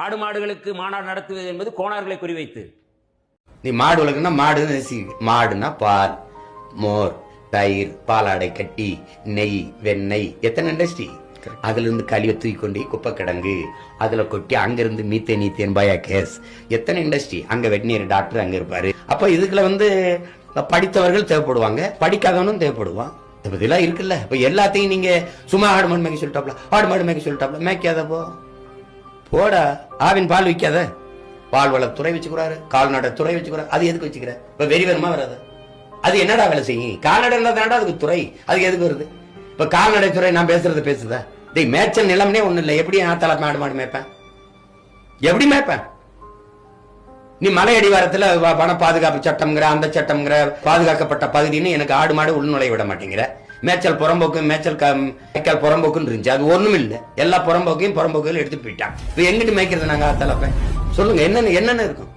ஆடு மாடுகளுக்கு மாநாடு நடத்துவது என்பது கோணார்களை குறிவைத்து. நீ மாடு வளர்க்கணும்னா மாடுன்னு நேசி மாடுனா பால் மோர் தயிர் பாலாடை கட்டி நெய் வெண்ணெய் எத்தனை இண்டஸ்ட்ரி அதுல இருந்து கழிவை தூக்கி கொண்டு குப்பை கிடங்கு அதுல கொட்டி அங்க இருந்து மீத்தேன் நீத்தேன் பயா கேஸ் எத்தனை இண்டஸ்ட்ரி அங்க வெட்டினியர் டாக்டர் அங்க இருப்பாரு. அப்ப இதுக்குள்ள வந்து படித்தவர்கள் தேவைப்படுவாங்க. படிக்காதவனும் தேவைப்படுவான். இதை பத்திலாம் இருக்குல்ல. இப்ப எல்லாத்தையும் நீங்க சும்மா ஆடு மாடு மேய்க்க சொல்லிட்டாப்ல. ஆடு மாடு மேய்க்க சொல்லிட்டாப்ல. மேய்க்காத போ போடா. ஆவின் பால் விற்காத பால் வளத்துறை வச்சுக்கிறாரு கால்நடை துறை வச்சுக்கிறாரு. அது எதுக்கு வச்சுக்கிற? இப்ப வெறி வருமா வராது. அது என்னடா வேலை செய்யும் கால்நடை தானடா அதுக்கு துறை? அதுக்கு எதுக்கு வருது? இப்ப கால்நடை துறை நான் பேசுறது பேசுதா? டேய் மேய்ச்சல் நிலம்னே ஒண்ணு இல்லை. எப்படி ஆத்தால மாடு மாடு மேய்ப்பேன்? எப்படி மேய்ப்பேன்? நீ மலை அடிவாரத்துல வன பாதுகாப்பு சட்டம்ங்கிற அந்த சட்டம்ங்கிற பாதுகாக்கப்பட்ட பகுதின்னு எனக்கு ஆடு மாடு உள்நுழைய விட மாட்டேங்கிற. மேய்ச்சல் புறம்போக்கு மேய்ச்சல் மேய்க்கால் புறம்போக்குன்னு இருந்துச்சு. அது ஒண்ணும் இல்லை எல்லா புறம்போக்கையும் புறம்போக்கையும் எடுத்து போயிட்டான். இப்போ எங்கிட்டு மேய்க்கிறது நாங்கள் ஆத்தால சொல்லுங்க என்னென்ன என்னென்ன இருக்கும்?